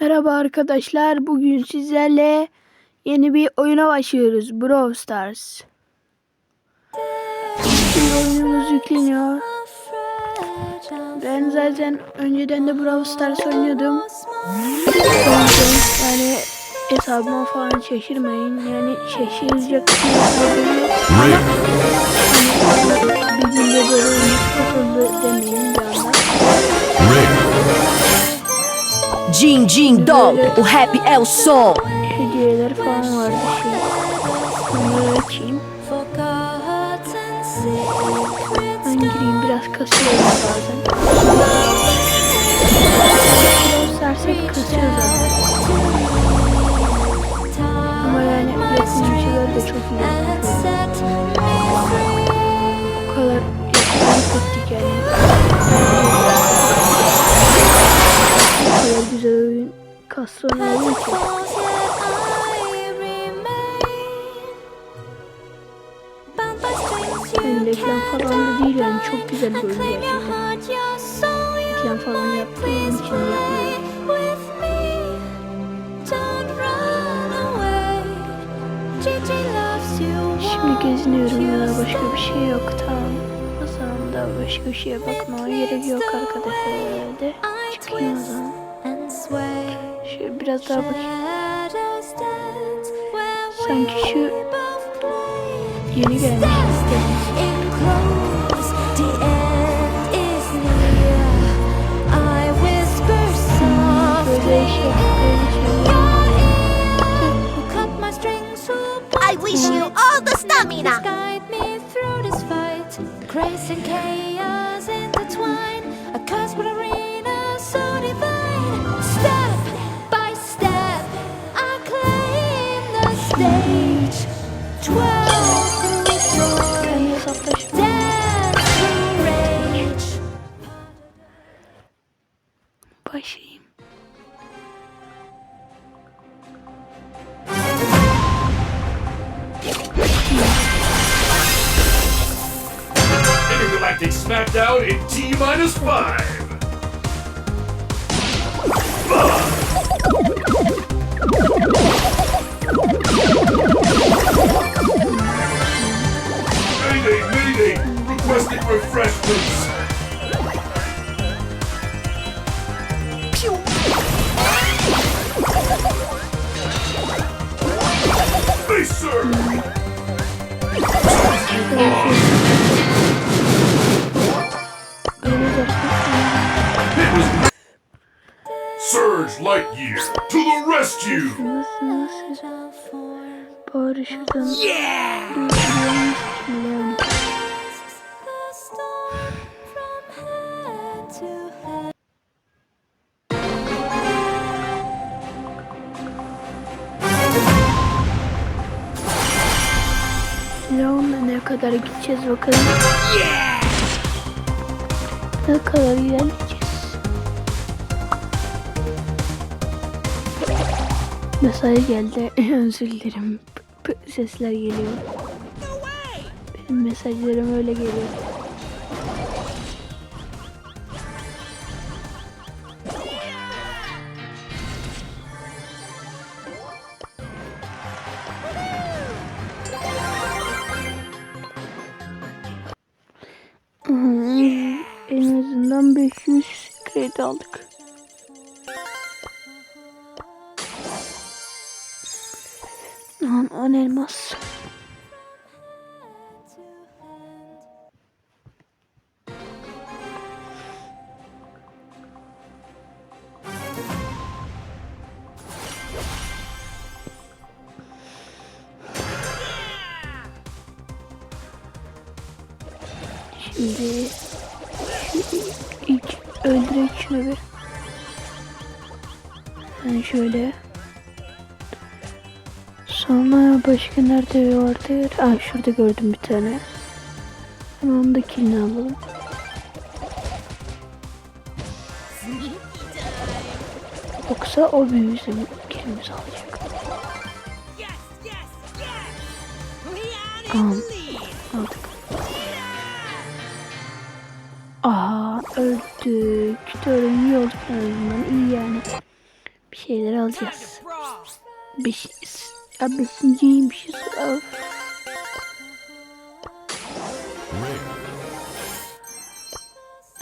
Merhaba arkadaşlar. Bugün sizlerle yeni bir oyuna başlıyoruz. Brawl Stars. Şimdi oyunumuz yükleniyor. Ben zaten önceden de Brawl Stars oynuyordum. Yani hesabıma falan şaşırmayın. Yani şaşıracak bir şey yok. Jing Jing Dong, o Happy El Sol. Hediyeler falan vardı şey. Onları açayım. Ben gireyim biraz kasıyorum bazen. Biraz sersek kasıyor zaten. Güzel bir oyun gerçekten. Reklam falan yaptığım için yapmıyorum. Şimdi geziniyorum ya başka bir şey yok tamam. O zaman da başka bir şeye bakmama gerek yok arkadaşlar herhalde. Çıkayım o zaman. Şöyle biraz daha bakayım. Sanki şu yeni gelmiş. I whisper softly, I wish you all the stamina. Guide me through this fight. Grace and chaos intertwine. A cosmic arena so divine. Step by step, I claim the stage. Intergalactic Smackdown in T minus five. Mayday, mayday! Requesting refreshments. Face sir! Surge Lightyear to the rescue! yeah! Leon'la ne kadar gideceğiz bakalım. Ne kadar ilerleyeceğiz. Mesaj geldi. Özür dilerim. P- p- Sesler geliyor. Benim mesajlarım öyle geliyor. Lan 10 elmas. Şimdi ilk öldürek şunu bir. Ben şöyle. Sonra başka nerede vardı? Ah şurada gördüm bir tane. Hemen onu da kilini alalım. Yoksa o bir bizim kilimizi alacak. Tamam. Aldık. Aha öldük. Doğru iyi olduk en azından. İyi yani. Bir şeyler alacağız. Beş, ya beşinciymişiz. Of.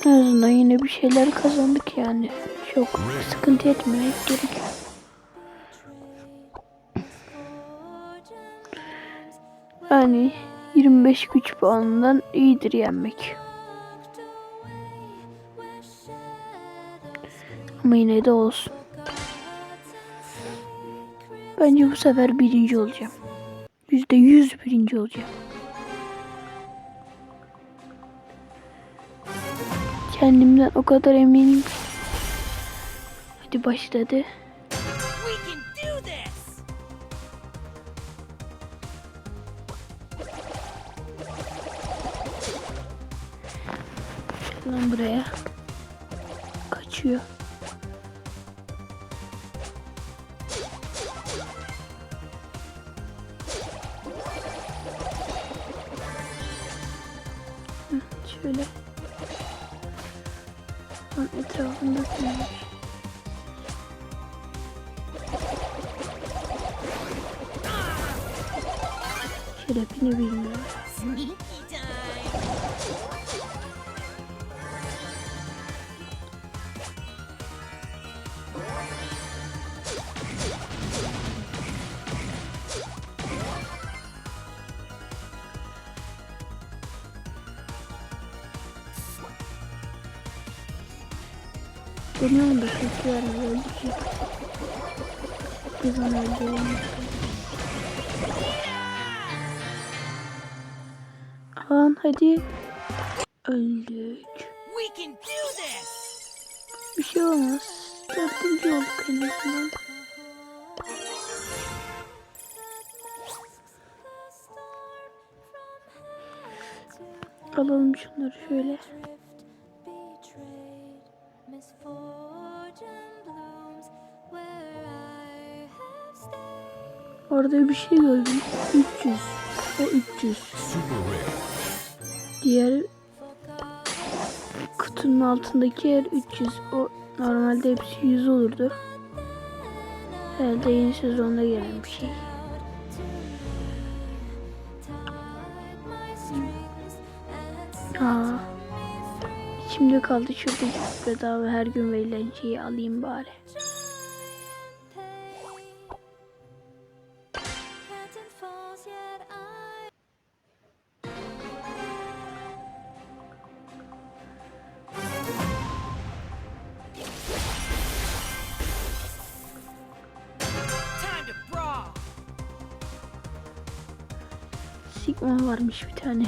En azından yine bir şeyler kazandık yani. Çok sıkıntı etmeye gerekiyor. Yani 25 güç puanından iyidir yenmek. Ama yine de olsun. Bence bu sefer birinci olacağım. Yüzde yüz birinci olacağım. Kendimden o kadar eminim. Hadi başladı. Lan buraya. Kaçıyor. Şöyle. Lan etrafında dönüyor. Şerefini bilmiyorum. Dönüyorum da ses vermiyor. Öldürecek. Biz onu öldürelim. Lan hadi. Öldük. We can do this! Bir şey olmaz. Dördüncü olduk en azından. Alalım şunları şöyle. Orada bir şey gördüm. 300 ve 300. Super rare. Diğer kutunun altındaki yer 300. O normalde hepsi 100 olurdu. Herhalde yeni sezonda gelen bir şey. Aa. İçimde kaldı şuradaki bedava her gün verilen şeyi alayım bari. Sigma varmış bir tane.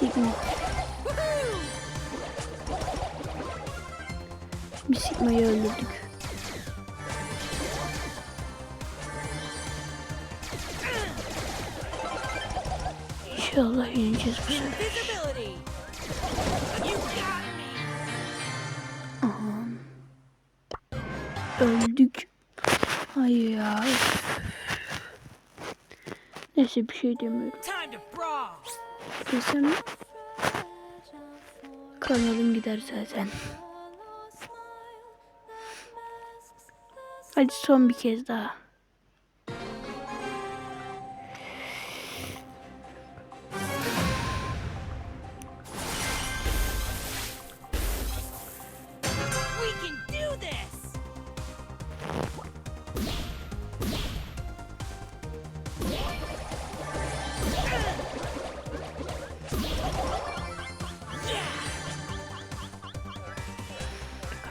Sigma. Bir Sigma'yı öldürdük. İnşallah yeneceğiz bu sefer. Me! Öldük. Hayır ya. Neyse bir şey demiyorum. Desem kanalım gider zaten. Hadi son bir kez daha.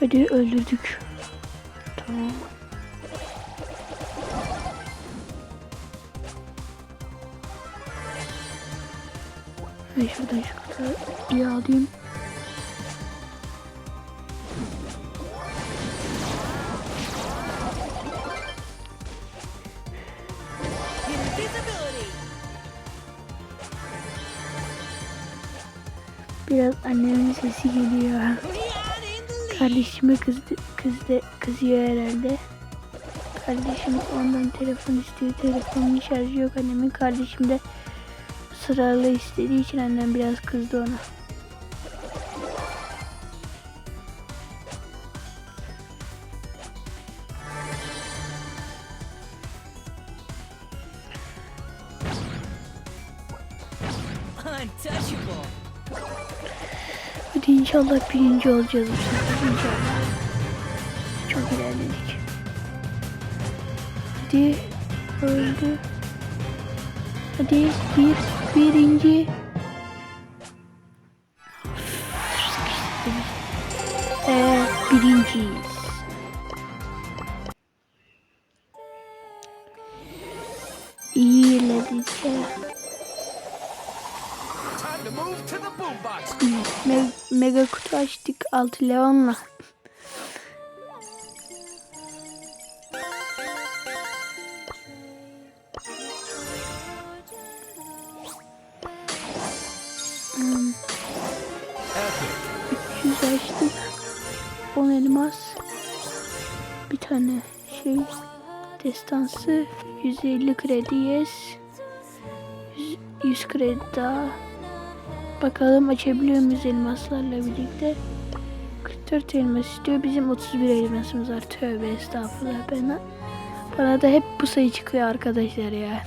Hadi öldürdük. Tamam. Ben şuradan şu kadar iyi alayım. Biraz annemin sesi geliyor. Kardeşime kızdı, kızdı, kızıyor herhalde. Kardeşim ondan telefon istiyor. Telefonun şarjı yok annemin. Kardeşim de ısrarla istediği için annem biraz kızdı ona. Untouchable. Hadi inşallah birinci olacağız bu. Çok ilerledik. Hadi öldü. Hadi bir birinci. Ee, birinciyiz. İyi ilerledik. Me- mega kutu açtık 6 leonla. Hmm. 300 açtık. 10 elmas. Bir tane şey destansı 150 kredi yes. 100, 100 kredi daha. Bakalım açabiliyor muyuz elmaslarla birlikte. 44 elmas istiyor. Bizim 31 elmasımız var. Tövbe estağfurullah. Bana, bana da hep bu sayı çıkıyor arkadaşlar ya.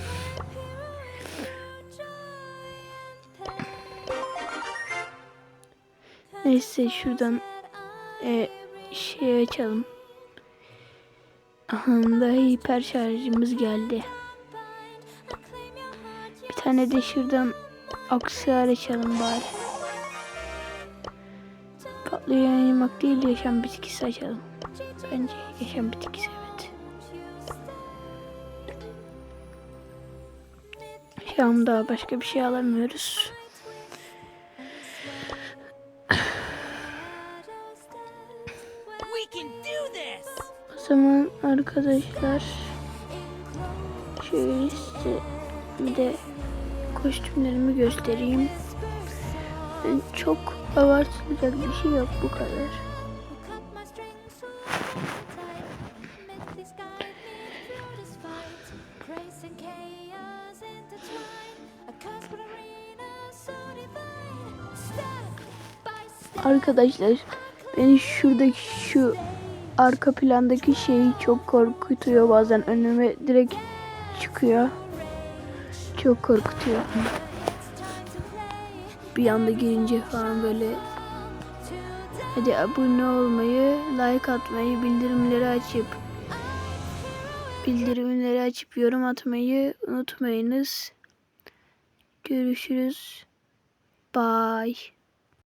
Neyse şuradan e, şey açalım. Aha da hiper şarjımız geldi. Bir tane de şuradan aksesuar açalım bari. Patlayan yemek değil de yaşam bitkisi açalım. Bence yaşam bitkisi evet. Şu an daha başka bir şey alamıyoruz. O zaman arkadaşlar şöyle size bir de kostümlerimi göstereyim. Çok abartılacak bir şey yok bu kadar. Arkadaşlar beni şuradaki şu arka plandaki şeyi çok korkutuyor bazen önüme direkt çıkıyor. Çok korkutuyor. Bir anda girince falan böyle Hadi abone olmayı, like atmayı, bildirimleri açıp bildirimleri açıp yorum atmayı unutmayınız. Görüşürüz. Bye.